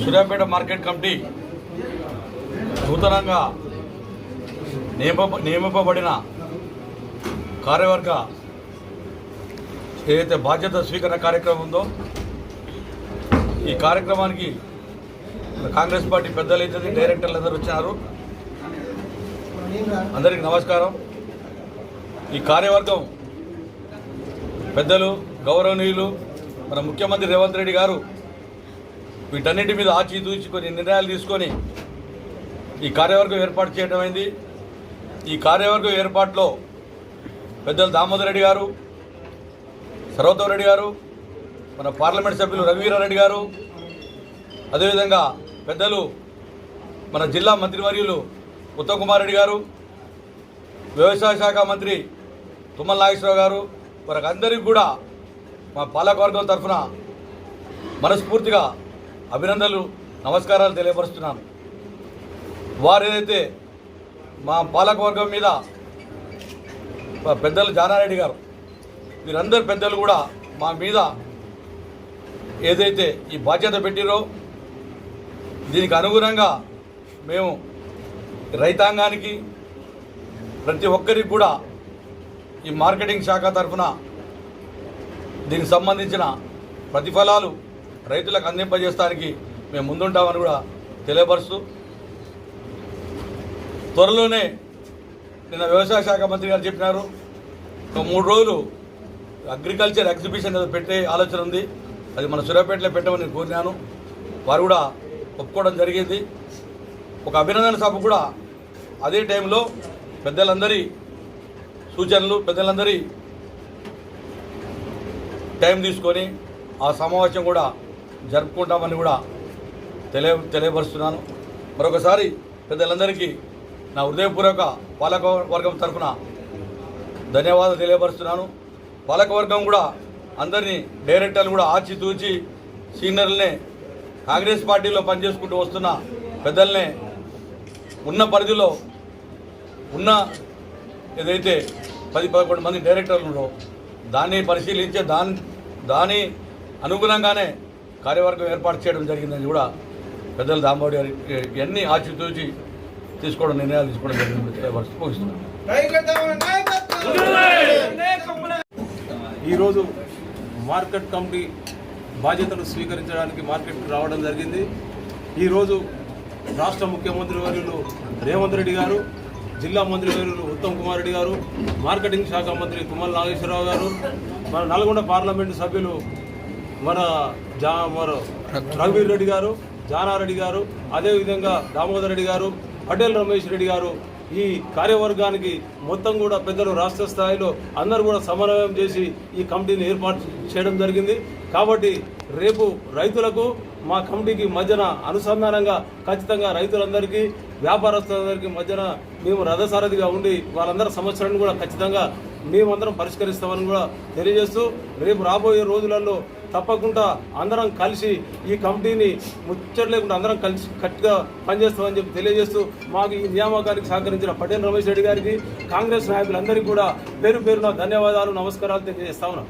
Suryapet market committee నూతనంగా నియమ నియమింపబడిన కార్యవర్గ ఏదైతే బాధ్యత స్వీకరణ కార్యక్రమం ఉందో ఈ కార్యక్రమానికి కాంగ్రెస్ పార్టీ పెద్దలు అయితే డైరెక్టర్లు అందరూ వచ్చినారు అందరికీ నమస్కారం. ఈ కార్యవర్గం పెద్దలు గౌరవనీయులు మన ముఖ్యమంత్రి రేవంత్ రెడ్డి గారు వీటన్నిటి మీద ఆచితూచి కొన్ని నిర్ణయాలు తీసుకొని ఈ కార్యవర్గం ఏర్పాటు చేయడం అయింది. ఈ కార్యవర్గం ఏర్పాటులో పెద్దలు దామోదర్ రెడ్డి గారు సర్వోత్తమ్ రెడ్డి గారు మన పార్లమెంట్ సభ్యులు రఘువీరారెడ్డి గారు అదేవిధంగా పెద్దలు మన జిల్లా మంత్రివర్యులు ఉత్తమ్ కుమార్ రెడ్డి గారు వ్యవసాయ శాఖ మంత్రి తుమ్మల నాగేశ్వరరావు గారు వారికి అందరికీ కూడా మా పాలకవర్గం తరఫున మనస్ఫూర్తిగా అభినందనలు నమస్కారాలు తెలియపరుస్తున్నాను. వారు ఏదైతే మా పాలకవర్గం మీద మా పెద్దలు జానారెడ్డి గారు వీరందరు పెద్దలు కూడా మా మీద ఏదైతే ఈ బాధ్యత పెట్టిరో దీనికి అనుగుణంగా మేము రైతాంగానికి ప్రతి ఒక్కరికి కూడా ఈ మార్కెటింగ్ శాఖ తరఫున దీనికి సంబంధించిన ప్రతిఫలాలు రైతులకు అందింపజేస్తానికి మేము ముందుంటామని కూడా తెలియపరుస్తూ త్వరలోనే నిన్న వ్యవసాయ శాఖ మంత్రి గారు చెప్పినారు. ఒక మూడు రోజులు అగ్రికల్చర్ ఎగ్జిబిషన్ ఏదో పెట్టే ఆలోచన ఉంది. అది మన సూర్యాపేటలో పెట్టమని కోరినాను. వారు కూడా ఒప్పుకోవడం జరిగింది. ఒక అభినందన సభ కూడా అదే టైంలో పెద్దలందరి సూచనలు పెద్దలందరి టైం తీసుకొని ఆ సమావేశం కూడా జరుపుకుంటామని కూడా తెలియ తెలియపరుస్తున్నాను. మరొకసారి పెద్దలందరికీ నా హృదయపూర్వక పాలక వర్గం తరఫున ధన్యవాదాలు తెలియపరుస్తున్నాను. పాలకవర్గం కూడా అందరినీ డైరెక్టర్లు కూడా ఆచితూచి సీనియర్లనే కాంగ్రెస్ పార్టీలో పనిచేసుకుంటూ వస్తున్న పెద్దల్నే ఉన్న పరిధిలో ఉన్న ఏదైతే పది పదకొండు మంది డైరెక్టర్లు ఉన్నారో దాన్ని పరిశీలించే దాని దాని అనుగుణంగానే కార్యవర్గం ఏర్పాటు చేయడం జరిగిందని కూడా పెద్దలు దాంబాబు గారి ఇవన్నీ ఆచితూచి తీసుకోవడం నిర్ణయాలు తీసుకోవడం జరిగింది ముగిస్తున్నాను ఈరోజు మార్కెట్ కమిటీ బాధ్యతలు స్వీకరించడానికి మార్కెట్కి రావడం జరిగింది. ఈరోజు రాష్ట్ర ముఖ్యమంత్రి వర్యులు రేవంత్ రెడ్డి గారు జిల్లా మంత్రి వర్యులు ఉత్తమ్ కుమార్ రెడ్డి గారు మార్కెటింగ్ శాఖ మంత్రి తుమ్మల నాగేశ్వరరావు గారు మన నల్గొండ పార్లమెంటు సభ్యులు మన జా మన రఘువీర్ రెడ్డి గారు జానారెడ్డి గారు అదేవిధంగా దామోదర్ రెడ్డి గారు పటేల్ రమేష్ రెడ్డి గారు ఈ కార్యవర్గానికి మొత్తం కూడా పెద్దలు రాష్ట్ర స్థాయిలో అందరూ కూడా సమన్వయం చేసి ఈ కమిటీని ఏర్పాటు చేయడం జరిగింది. కాబట్టి రేపు రైతులకు మా కమిటీకి మధ్యన అనుసంధానంగా ఖచ్చితంగా రైతులందరికీ వ్యాపారస్తులందరికీ మధ్యన మేము రథసారథిగా ఉండి వాళ్ళందరి సమస్యలను కూడా ఖచ్చితంగా మేమందరం పరిష్కరిస్తామని కూడా తెలియజేస్తూ రేపు రాబోయే రోజులలో తప్పకుండా అందరం కలిసి ఈ కమిటీని ముచ్చట లేకుండా అందరం కలిసి కట్టిగా పనిచేస్తామని చెప్పి తెలియజేస్తూ మాకు ఈ నియామకానికి సహకరించిన పటేల్ రమేష్ రెడ్డి గారికి కాంగ్రెస్ నాయకులందరికీ కూడా పేరు పేరున ధన్యవాదాలు నమస్కారాలు తెలియజేస్తా ఉన్నాం.